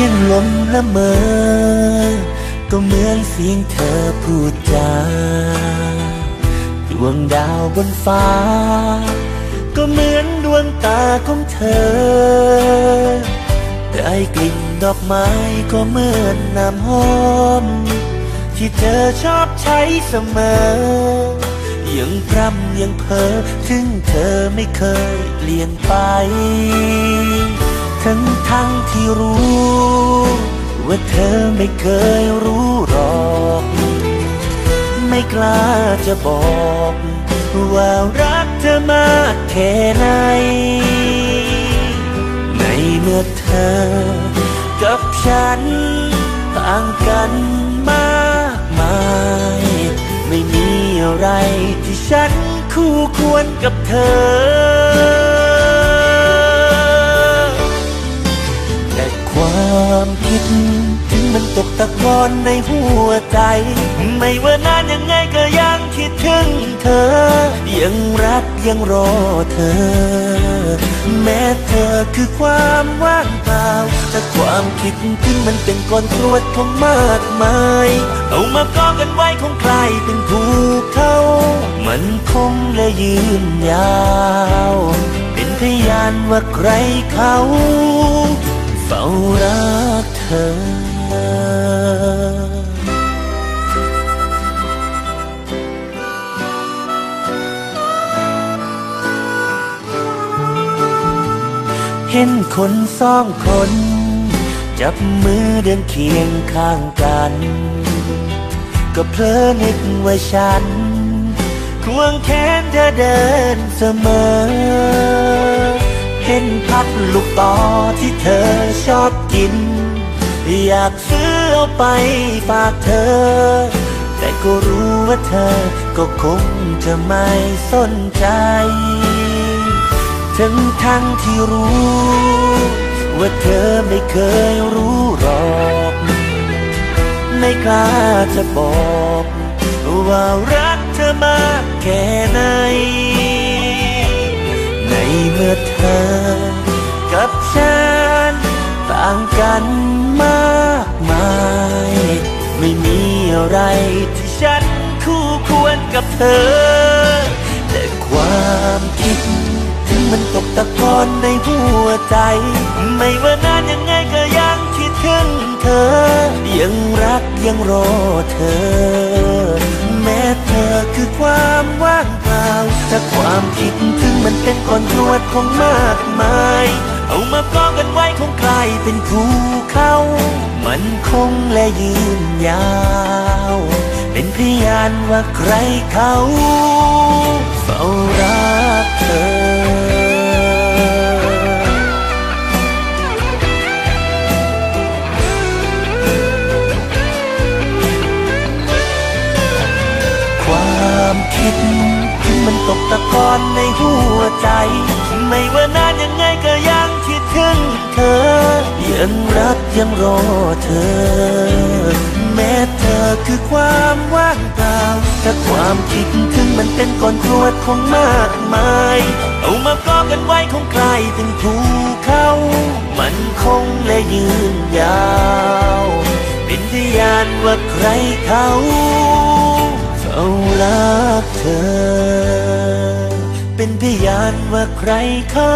ยังลมละเมอ ก็เหมือนเสียงเธอพูดจา ดวงดาวบนฟ้า ก็เหมือนดวงตาของเธอ ได้กลิ่นดอกไม้ก็เหมือนน้ำหอม ที่เธอชอบใช้เสมอ ยังพร่ำยังเพ้อถึงเธอไม่เคยเปลี่ยนไป ทั้งทั้งที่รู้ ว่าเธอไม่เคยรู้หรอก ไม่กล้าจะบอก ว่ารักเธอมากแค่ไหน ในเมื่อเธอ กับฉัน ต่างกันมากมาย ไม่มีอะไรที่ฉันคู่ควรกับเธอ ความคิด ถึงมันตกตะกอนในหัวใจ ไม่ว่านานยังไงก็ยังคิดถึงเธอ ยังรักยังรอเธอ แม้เธอคือความว่างเปล่าแต่ความคิดถึงมันเป็นก้อนกรวดของมากมาย เอามากองกันไว้คงกลายเป็นภูเขามันคงและยืนยาว เป็นพยานว่าใครเขา ฝ้ารักเธอเห็นคนสองคน จับมือเดินเคียงข้างกัน ก็เพลอนึกว่าฉัน ควงแขนเธอเดินเสมอ เห็นพัดลูกต่อที่เธอชอบกิน อยากซื้อเอาไปฝากเธอ แต่ก็รู้ว่าเธอก็คงจะไม่สนใจ ทั้งทั้งที่รู้ ว่าเธอไม่เคยรู้หรอกไม่กล้าจะบอก ว่ารักเธอมากแค่ไหนใน เมื่อเธอ กับฉัน ต่างกันมากมาย ไม่มีอะไรที่ฉันคู่ควรกับเธอ แต่ความคิด ถึงมันตกตะกอนในหัวใจ ไม่ว่านานยังไงก็ยังคิดถึงเธอ ยังรักยังรอเธอ แม้เธอคือความว่างเปล่าถ้าความคิด มันเป็นก้อนวดของมากมาย เอามากองกันไว้คงกลายเป็นภูเขา มันคงและยืนยาว เป็นพยานว่าใครเขาเฝ้ารัก อนในหัวใจ ไม่ว่านานยังไงก็ยังคิดถึงเธอ ยังรักยังรอเธอ แม้เธอคือความว่างเปล่าแต่ความคิดถึงมันเป็นก้อนกรวดของมากมาย เอามากองกันไว้คงกลายเป็นภูเขา มันคงและยืนยาว เป็นพยานว่าใครเขา พยานว่าใครเขา